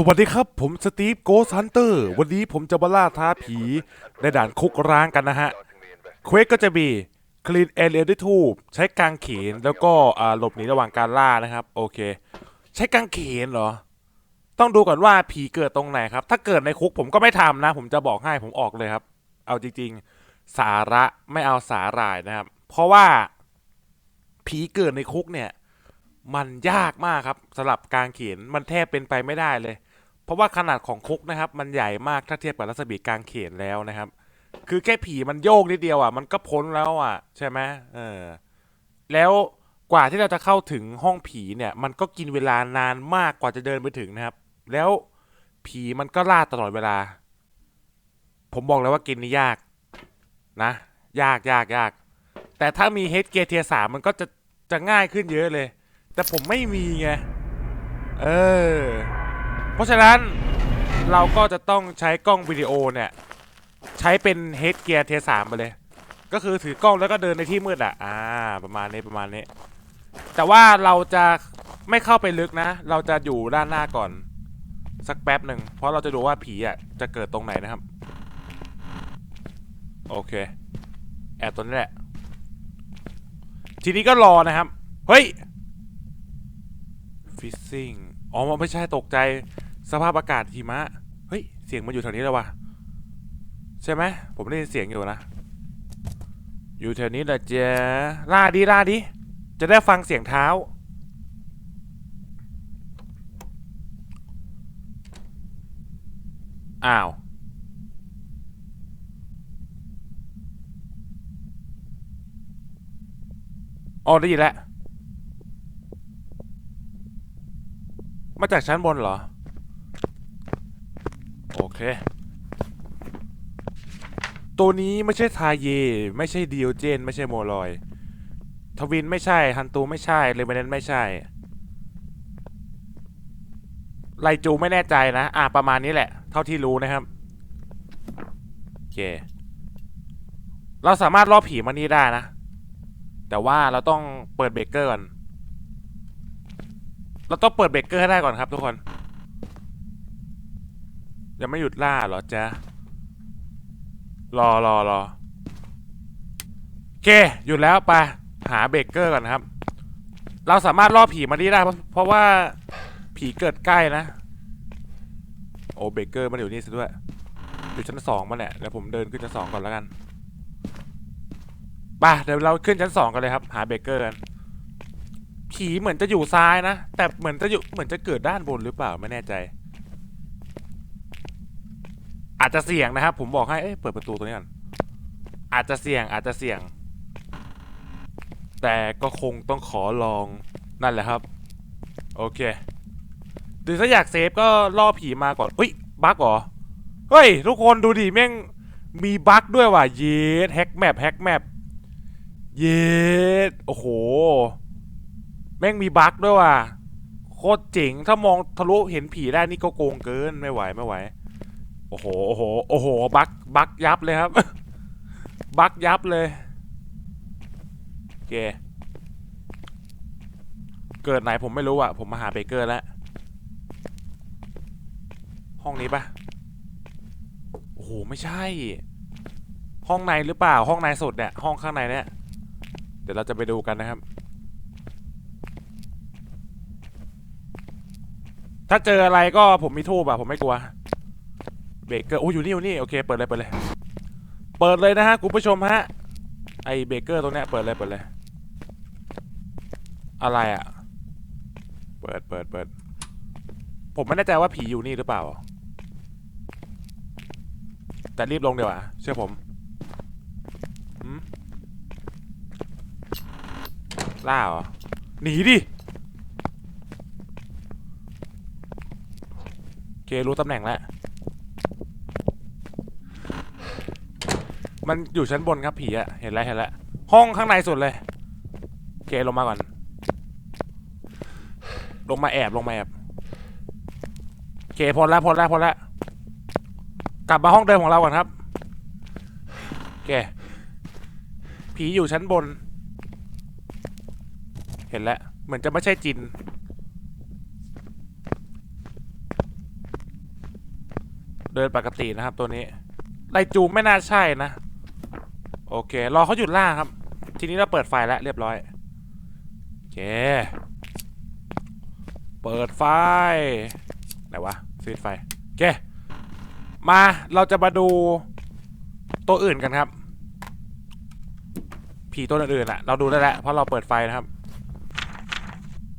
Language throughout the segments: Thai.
สวัสดีครับ ผมสตีฟโกสฮันเตอร์วันนี้ผมจะมาล่าท้าผี ในด่านคุกร้างกันนะฮะ เควสก็จะมี Clean Area ด้วยทูบใช้กางเขนแล้วก็หลบหนีระหว่างการล่านะครับ โอเค ใช้กางเขนเหรอ ต้องดูก่อนว่าผีเกิดตรงไหนครับ ถ้าเกิดในคุกผมก็ไม่ทำนะ ผมจะบอกให้ผมออกเลยครับ เอาจริงๆ สาระไม่เอาสาหร่ายนะครับ เพราะว่าผีเกิดในคุกเนี่ย มันยากมากครับสำหรับกางเขนมันแทบเป็นไปไม่ได้เลย เพราะว่าขนาดของคุกนะครับ มันใหญ่มากถ้าเทียบกับรัศมีกลางเขนแล้วนะครับ คือแค่ผีมันโยกนิดเดียวอะ มันก็พ้นแล้วอะ ใช่ไหมเออ แล้วกว่าที่เราจะเข้าถึงห้องผีเนี่ย มันก็กินเวลานานมากกว่าจะเดินไปถึงนะครับ แล้วผีมันก็ล่าตลอดเวลา ผมบอกเลยว่าเกินนี้ยาก นะ ยากยากยาก แต่ถ้ามีเฮดเกียร์เทียสามันก็จะจะง่ายขึ้นเยอะเลย แต่ผมไม่มีไง เออ เพราะฉะนั้นเราก็จะต้องใช้กล้องวิดีโอเนี่ย ใช้เป็นเฮดเกียร์เทสามไปเลย ก็คือถือกล้องแล้วก็เดินในที่มืดอะอ่าประมาณนี้ประมาณนี้ แต่ว่าเราจะไม่เข้าไปลึกนะ เราจะอยู่ด้านหน้าก่อน สักแป๊บหนึ่งเพราะเราจะดูว่าผีอะจะเกิดตรงไหนนะครับ โอเค แอบตัวนี้แหละ ทีนี้ก็รอนะครับ เฮ้ยฟิซซิ่งอ๋อมันไม่ใช่ตกใจ สภาพอากาศหิมะ เฮ้ย เสียงมันอยู่แถวนี้แล้ววะใช่ไหม ผมได้ยินเสียงอยู่นะ อยู่แถวนี้แหละเจ๊ล่าดิล่าดิ จะได้ฟังเสียงเท้า อ้าว อ๋อได้ยินแล้ว มาจากชั้นบนเหรอโอ เค ตัวนี้ไม่ใช่ทาเย ไม่ใช่ดิโอเจน ไม่ใช่โมลอย ทวินไม่ใช่ ฮันตูไม่ใช่ เลเวนนไม่ใช่ ไลจูไม่แน่ใจนะ อะประมาณนี้แหละ เท่าที่รู้นะครับ โอเค เราสามารถล่อผีมานี่ได้นะ แต่ว่าเราต้องเปิดเบรกเกอร์ก่อน เราต้องเปิดเบรกเกอร์ให้ได้ก่อนครับทุกคน ยังไม่หยุดล่าเหรอจ๊ะ รอรอรอโอเค หยุดแล้วไป หาเบเกอร์ก่อนครับ เราสามารถล่อผีมานี่ได้ เพราะว่าผีเกิดใกล้นะ โอ้เบเกอร์มันอยู่นี่ซะด้วย อยู่ชั้นสองมาเนี่ยเดี๋ยวผมเดินขึ้นชั้นสองก่อนแล้วกันไปเดี๋ยวเราขึ้นชั้นสองกันเลยครับ หาเบเกอร์กัน ผีเหมือนจะอยู่ซ้ายนะ แต่เหมือนจะอยู่เหมือนจะเกิดด้านบนหรือเปล่าไม่แน่ใจ อาจจะเสี่ยงนะครับ ผมบอกให้เอ้ยเปิดประตูตัวนี้ก่อนอาจจะเสี่ยงอาจจะเสี่ยง แต่ก็คงต้องขอลองนั่นแหละครับ โอเคหรือถ้าอยากเซฟก็ล่อผีมาก่อนเฮ้ยบั๊กเหรอเฮ้ย ทุกคนดูดิแม่งมีบั๊กด้วยว่ะเยสแฮกแมปแฮกแมปเย็ดโอ้โห แม่งมีบั๊กด้วยว่ะโคตรเจ๋งถ้ามองทะลุเห็นผีได้นี่ก็โกงเกินไม่ไหวไม่ไหว โอ้โห โอ้โห โอ้โห บักบักยับเลยครับ บักยับเลยโอเคเกิดไหนผมไม่รู้อะ ผมมาหาเบเกอร์แล้ว ห้องนี้ปะโอ้โห ไม่ใช่ ห้องในหรือเปล่า ห้องในสุดเนี่ย ห้องข้างในเนี่ย เดี๋ยวเราจะไปดูกันนะครับ ถ้าเจออะไรก็ผมมีทูบอะผมไม่กลัว เบรกเกอร์โอ้ยอยู่นี่อยู่นี่โอเคเปิดเลยเปิดเลย เปิดเลยนะฮะคุณผู้ชมฮะไอเบรกเกอร์ตรงเนี้ยเปิดเลยเปิดเลย อะไรอะเปิดเปิดเปิดผมไม่แน่ใจว่าผีอยู่นี่หรือเปล่า แต่รีบลงเดี๋ยวาเชื่อผมหืมล่าเหรอหนีดิโอเครู้ตำแหน่งแล้ว มันอยู่ชั้นบนครับผีอะเห็นแล้วเห็นแล้วห้องข้างในสุดเลยโอเคลงมาก่อน ลงมาแอบลงมาแอบโอเคพ้นแล้วพ้นแล้วพ้นแล้วกลับมาห้องเดิมของเราก่อนครับโอเคผีอยู่ชั้นบน เห็นแล้วเหมือนจะไม่ใช่จินเดินปกตินะครับตัวนี้ไลจูไม่น่าใช่นะ โอเค รอเขาหยุดล่าครับ ทีนี้เราเปิดไฟแล้วเรียบร้อย โอเค เปิดไฟ ไหนวะซีดไฟ โอเค มาเราจะมาดูตัวอื่นกันครับ ผีตัวอื่นๆอะเราดูได้แล้วเพราะเราเปิดไฟนะครับ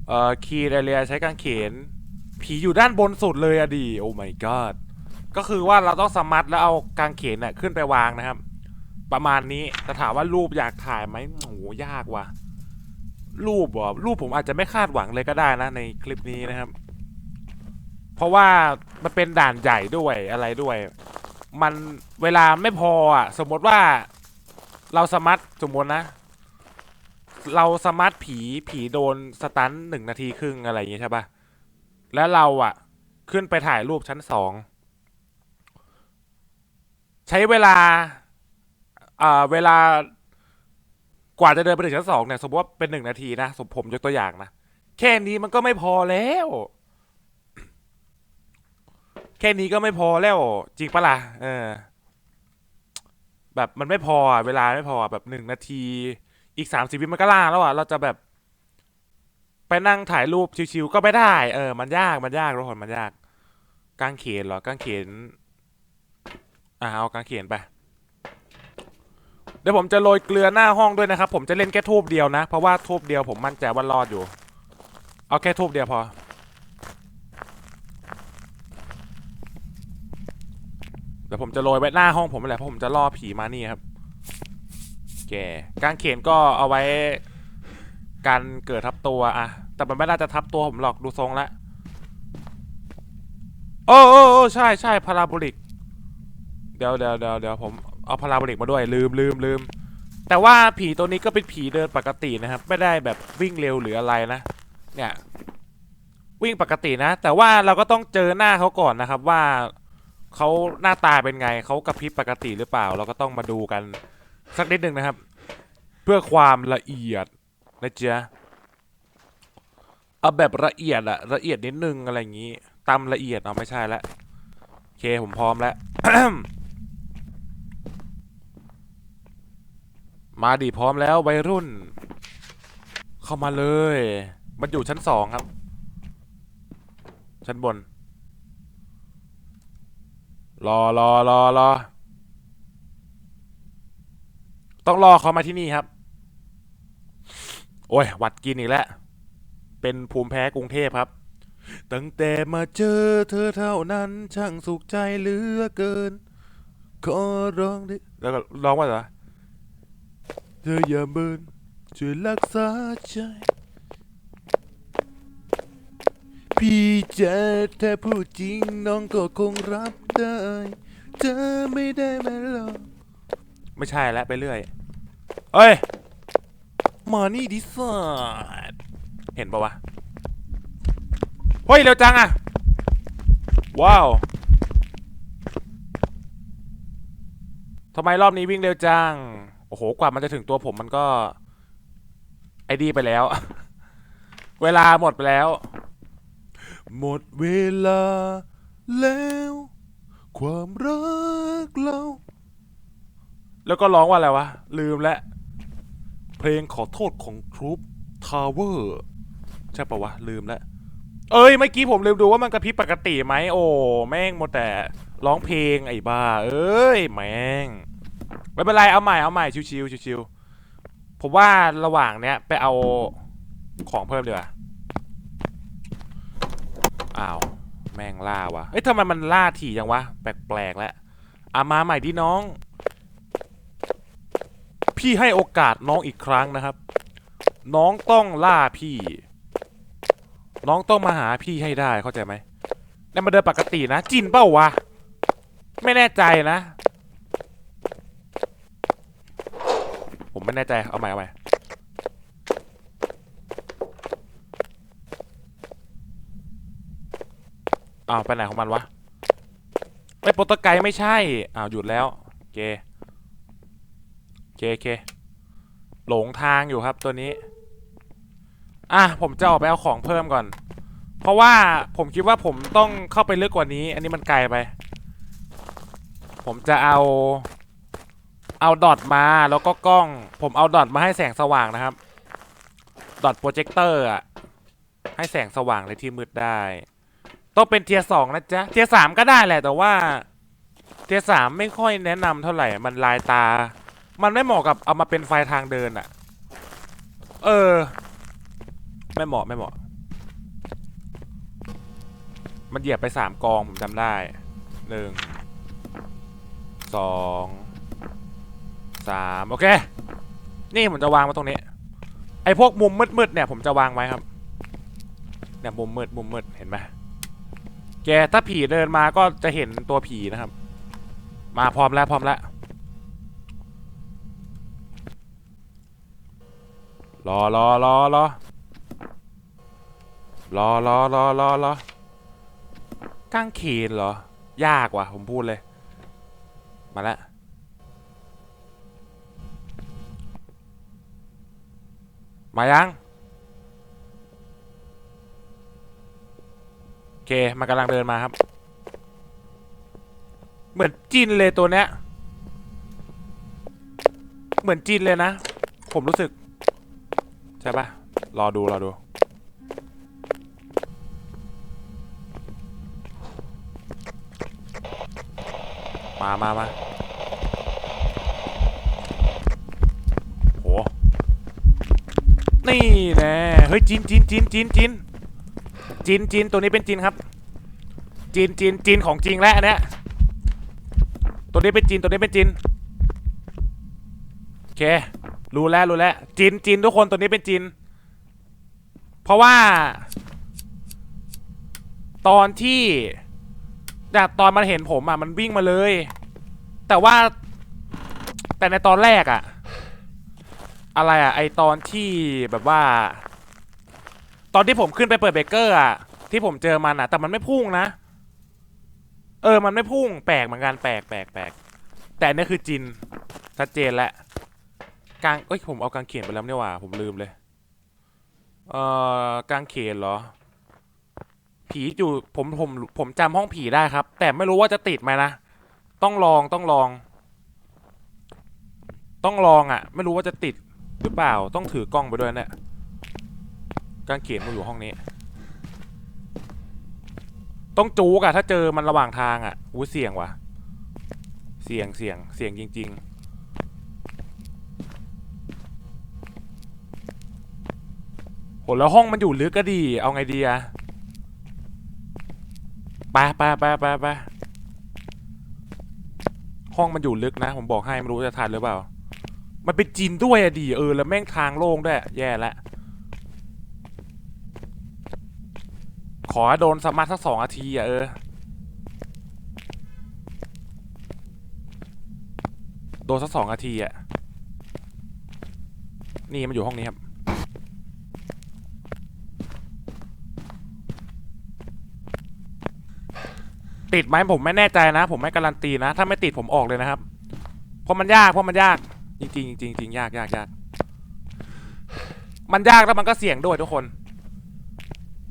เอ่อคีเรียใช้กางเขน ผีอยู่ด้านบนสุดเลยอะดี โอ้ my god ก็คือว่าเราต้องสมัดแล้วเอากางเขนน่ะขึ้นไปวางนะครับ ประมาณนี้แต่ถามว่ารูปอยากถ่ายไหมโอ้โหยากว่ะ รูปเหรอรูปผมอาจจะไม่คาดหวังเลยก็ได้นะในคลิปนี้นะครับ เพราะว่ามันเป็นด่านใหญ่ด้วยอะไรด้วย มันเวลาไม่พออะ สมมติว่าเราสมัดสมมตินะ เราสมัดผีผีโดนสตันหนึ่งนาทีครึ่งอะไรอย่างงี้ใช่ปะแล้วเราอะ ขึ้นไปถ่ายรูปชั้นสอง ใช้เวลา อ่าเวลากว่าจะเดินไปถึงชั้นสองเนี่ยสมมติว่าเป็นหนึ่งนาทีนะสมผมยกตัวอย่างนะแค่นี้มันก็ไม่พอแล้ว แค่นี้ก็ไม่พอแล้ว จริงปะล่ะเออ แบบมันไม่พอเวลาไม่พอแบบหนึ่งนาที อีกสามสิบวิมันก็ล่าแล้วอะเราจะแบบ ไปนั่งถ่ายรูปชิวๆก็ไม่ได้ เออ มันยากมันยากทุกคนมันยากกางเขนเหรอกางเขนอ่าเอากางเขนไป เดี๋ยวผมจะโรยเกลือหน้าห้องด้วยนะครับ ผมจะเล่นแค่ทูบเดียวนะ เพราะว่าทูบเดียวผมมั่นใจว่ารอดอยู่ เอาแค่ทูบเดียวพอ เดี๋ยวผมจะโรยไว้หน้าห้องผมแหละเพราะผมจะล่อผีมานี่ครับแกกางเขนก็เอาไว้กันเกิดทับตัวอะแต่มันไม่น่าจะทับตัวผมหรอกดูทรงล้วโอ้โอ้โอ้ใช่ใช่พาราโบลิก เดี๋ยวเดี๋ยวเดี๋ยวเดี๋ยวผม เอาพาราโบลิกมาด้วยลืมลืมลืมแต่ว่าผีตัวนี้ก็เป็นผีเดินปกตินะครับ ไม่ได้แบบวิ่งเร็วหรืออะไรนะ เนี่ยวิ่งปกตินะ แต่ว่าเราก็ต้องเจอหน้าเขาก่อนนะครับว่าเขาหน้าตาเป็นไงเขากระพริบปกติหรือเปล่า เราก็ต้องมาดูกันสักนิดหนึ่งนะครับ เพื่อความละเอียดนะเจ๊เอาแบบละเอียดอะละเอียดนิดนึงอะไรอย่างนี้ตำละเอียดเอาไม่ใช่ละโอเคผมพร้อมแล้ว มาดิพร้อมแล้ววัยรุ่น เข้ามาเลย มันอยู่ชั้นสองครับ ชั้นบน รอรอรอรอต้องรอเขามาที่นี่ครับ โอ้ยหวัดกินอีกแล้ว เป็นภูมิแพ้กรุงเทพครับ ตั้งแต่มาเจอเธอเท่านั้นช่างสุขใจเหลือเกิน ขอร้องดิแล้วก็ร้องว่าอะไร ธออย่าเบินช่วยรักษาใจ พี่จะถ้าพูดจริงน้องก็คงรับได้ เธอไม่ได้มาหรอกไม่ใช่แล้วไปเรื่อย เอ้ย มานี่ดิสัตเห็นปะวะ เฮ้ย เร็วจังอะว้าวทำไมรอบนี้วิ่งเร็วจัง โอ้โห กว่ามันจะถึงตัวผมมันก็ไอดีไปแล้ว เวลาหมดไปแล้ว หมดเวลาแล้ว ความรักเรา แล้วก็ร้องว่าอะไรวะ ลืมแล้ว เพลงขอโทษของทรูปทาวเวอร์ใช่ปะวะ ลืมแล้ว เอ้ย เมื่อกี้ผมลืมดูว่ามันกระพริบปกติไหม โอ้ แม่งหมดแต่ร้องเพลงไอ้บ้า เอ้ย แม่ง ไม่เป็นไรเอาใหม่เอาใหม่ชิวๆชิวๆผมว่าระหว่างเนี้ยไปเอาของเพิ่มดีกว่าอ้าวแม่งล่าวะเอ้ยทำไมมันล่าถี่จังวะแปลกๆแล้วอามาใหม่ดิน้อง พี่ให้โอกาสน้องอีกครั้งนะครับ น้องต้องล่าพี่ น้องต้องมาหาพี่ให้ได้เข้าใจไหมนี่นมาเดินปกตินะ จินเปล่าวะ ไม่แน่ใจนะ ผมไม่แน่ใจ เอาใหม่เอาใหม่อ้าวไปไหนของมันวะไอ้โปรตไกไม่ใช่ อ้าวหยุดแล้วโอเคโอเคโอเคหลงทางอยู่ครับตัวนี้ อะผมจะออกไปเอาของเพิ่มก่อน เพราะว่าผมคิดว่าผมต้องเข้าไปลึกกว่านี้ อันนี้มันไกลไป ผมจะเอา เอาดอทมาแล้วก็กล้อง ผมเอาดอทมาให้แสงสว่างนะครับ ดอทโปรเจคเตอร์อะ ให้แสงสว่างในที่มืดได้ ต้องเป็นเทียสองนะจ๊ะ เทียสามก็ได้แหละแต่ว่า เทียสามไม่ค่อยแนะนำเท่าไหร่ มันลายตา มันไม่เหมาะกับเอามาเป็นไฟทางเดินอะ เออ ไม่เหมาะไม่เหมาะ มันเหยียบไปสามกองผมจำได้หนึ่งสอง สามโอเค นี่ผมจะวางไว้ตรงนี้ ไอ้พวกมุมมืดๆเนี่ยผมจะวางไว้ครับ เนี่ยมุมมืดมุมมืดเห็นไหมแกถ้าผีเดินมาก็จะเห็นตัวผีนะครับ มาพร้อมแล้วพร้อมแล้ว รอรอรอรอรอรอรอรอรอกางเขนเหรอ ยากว่ะผมพูดเลย มาแล้ว มายัง โอเค มันกำลังเดินมาครับ เหมือนจินเลยตัวเนี้ย เหมือนจินเลยนะ ผมรู้สึก ใช่ปะรอดู รอดูมามามาโห นี่แน่ เฮ้ยจินจินจินจินจินจินจินตัวนี้เป็นจินครับจินจินจินของจริงแล้วอันเนี้ยตัวนี้เป็นจินตัวนี้เป็นจินโอเครู้แล้วรู้แล้วจินจินทุกคนตัวนี้เป็นจินเพราะว่า ตอนที่จากตอนมันเห็นผมอะมันวิ่งมาเลย แต่ว่า แต่ในตอนแรกอะ อะไรอะ ไอตอนที่แบบว่า ตอนที่ผมขึ้นไปเปิดเบเกอร์อะ ที่ผมเจอมันอะ แต่มันไม่พุ่งนะ เออ มันไม่พุ่ง แปลกเหมือนกัน แปลกแปลกแปลกแต่นี่คือจิน ชัดเจนแล้วกางเอ้ย ผมเอากางเขนไปแล้วเนี่หว่าผมลืมเลย เอ่อกางเขนเหรอ ผีอยู่ ผม ผม ผมจำห้องผีได้ครับ แต่ไม่รู้ว่าจะติดไหมนะ ต้องลอง ต้องลอง ต้องลองอะ ไม่รู้ว่าจะติดหรือเปล่า ต้องถือกล้องไปด้วยเนี่ย กางเขนมันอยู่ห้องนี้ ต้องจูกอะถ้าเจอมันระหว่างทางอะอู้เสี่ยงว่ะเสี่ยงเสี่ยงเสี่ยงจริง ๆโหแล้วห้องมันอยู่ลึกก็ดี เอาไงดีอะไปไปไปไปไปห้องมันอยู่ลึกนะ ผมบอกให้ไม่รู้จะทันหรือเปล่า มันเป็นจีนด้วยอะดี เออ แล้วแม่งทางโล่งด้วย แย่แล้ว อโดนสมาร์ทสักสองนาทีอะเออ โดนสักสองนาทีอะนี่มันอยู่ห้องนี้ครับ ติดไหมผมไม่แน่ใจนะ ผมไม่การันตีนะ ถ้าไม่ติดผมออกเลยนะครับ เพราะมันยากเพราะมันยาก จริงๆจริงจริงยากยากยากมันยากแล้วมันก็เสี่ยงด้วยทุกคน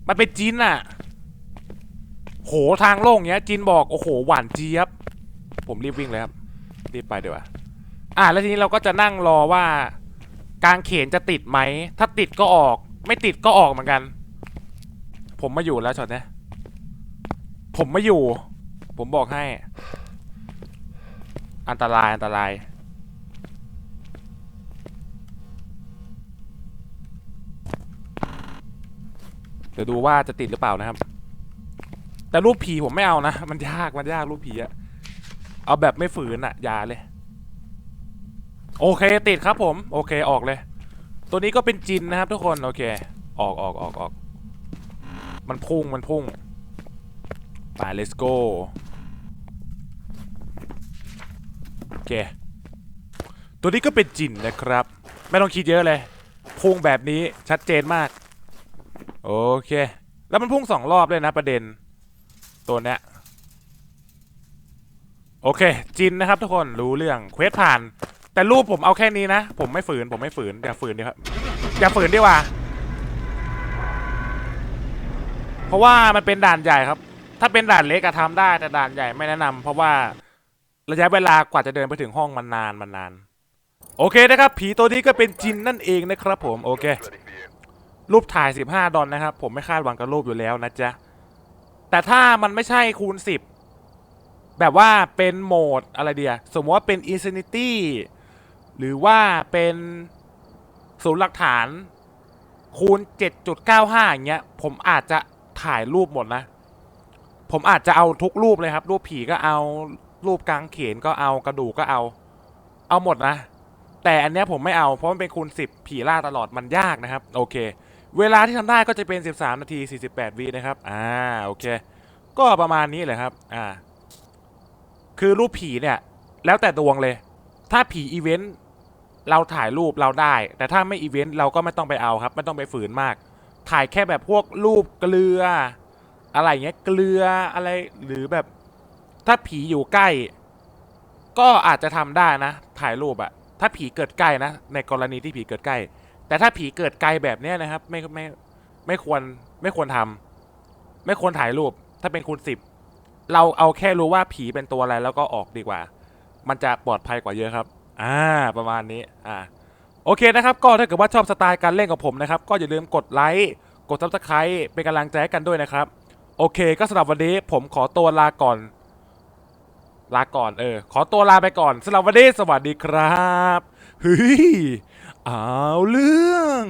มันเป็นจีนอะ โหทางโล่งเนี้ยจีนบอกโอ้โหหวานเจี๊ยบ ผมรีบวิ่งเลยครับรีบไปเดี๋ยวาอะแล้วทีนี้เราก็จะนั่งรอว่ากางเขนจะติดไหม ถ้าติดก็ออก ไม่ติดก็ออกเหมือนกัน ผมมาอยู่แล้วช็อตเนี้ยผมไม่อยู่ ผมบอกให้ อันตรายอันตรายเดี๋ยวดูว่าจะติดหรือเปล่านะครับ แต่รูปผีผมไม่เอานะ มันยากมันยากรูปผีอะเอาแบบไม่ฝืนอะอย่าเลย โอเคติดครับผม โอเคออกเลย ตัวนี้ก็เป็นจินนะครับทุกคน โอเค ออกออกออกออก มันพุ่งมันพุ่งไป let's go โอเค ตัวนี้ก็เป็นจินนะครับ ไม่ต้องคิดเยอะเลย พุ่งแบบนี้ชัดเจนมาก โอเค แล้วมันพุ่งสองรอบเลยนะประเด็น ตัวเนี้ยโอเค จินนะครับทุกคนรู้เรื่องเควสผ่าน แต่รูปผมเอาแค่นี้นะ ผมไม่ฝืน ผมไม่ฝืน อย่าฝืนดีครับอย่าฝืนดีกว่า เพราะว่ามันเป็นด่านใหญ่ครับ ถ้าเป็นด่านเล็กอะทำได้แต่ด่านใหญ่ไม่แนะนำเพราะว่าระยะเวลากว่าจะเดินไปถึงห้องมันนานมันนาน โอเคนะครับ ผีตัวนี้ก็เป็นจินนั่นเองนะครับ ผมโอเค รูปถ่าย 15 ดอลนะครับ ผมไม่คาดหวังกับรูปอยู่แล้วนะจ๊ะ แต่ถ้ามันไม่ใช่คูณ 10 แบบว่าเป็นโหมดอะไรเดียสมมติว่าเป็น Insanity หรือว่าเป็นศูนย์หลักฐาน คูณ 7.95 อย่างเงี้ย ผมอาจจะถ่ายรูปหมดนะ ผมอาจจะเอาทุกรูปเลยครับ รูปผีก็เอารูปกลางเขนก็เอากระดูกก็เอา เอาหมดนะ แต่อันเนี้ยผมไม่เอาเพราะมันเป็นคูณ 10 ผีล่าตลอดมันยากนะครับ โอเค เวลาที่ทำได้ก็จะเป็น 13 นาที 48วินะครับ อ่า โอเค ก็ประมาณนี้เลยครับ อ่า คือรูปผีเนี่ย แล้วแต่ดวงเลย ถ้าผีอีเวนต์เราถ่ายรูปเราได้ แต่ถ้าไม่อีเวนต์เราก็ไม่ต้องไปเอาครับ ไม่ต้องไปฝืนมาก ถ่ายแค่แบบพวกรูปเกลือ อะไรเงี้ย เกลืออะไร หรือแบบ ถ้าผีอยู่ใกล้ ก็อาจจะทำได้นะ ถ่ายรูปอะถ้าผีเกิดใกล้นะ ในกรณีที่ผีเกิดใกล้ แต่ถ้าผีเกิดไกลแบบเนี้ยนะครับ ไม่ไม่ไม่ควรไม่ควรทำไม่ควรถ่ายรูป ถ้าเป็นคูณสิบเราเอาแค่รู้ว่าผีเป็นตัวอะไรแล้วก็ออกดีกว่า มันจะปลอดภัยกว่าเยอะครับ อ่า ประมาณนี้ อ่า โอเคนะครับ ก็ถ้าเกิดว่าชอบสไตล์การเล่นของผมนะครับ ก็อย่าลืมกดไลค์ กดซับสไครต์เป็นกำลังใจให้กันด้วยนะครับ โอเค ก็สำหรับวันนี้ผมขอตัวลาก่อน ลาก่อน เออ ขอตัวลาไปก่อนสำหรับวันนี้สวัสดีครับเฮ้ย เอาเรื่อง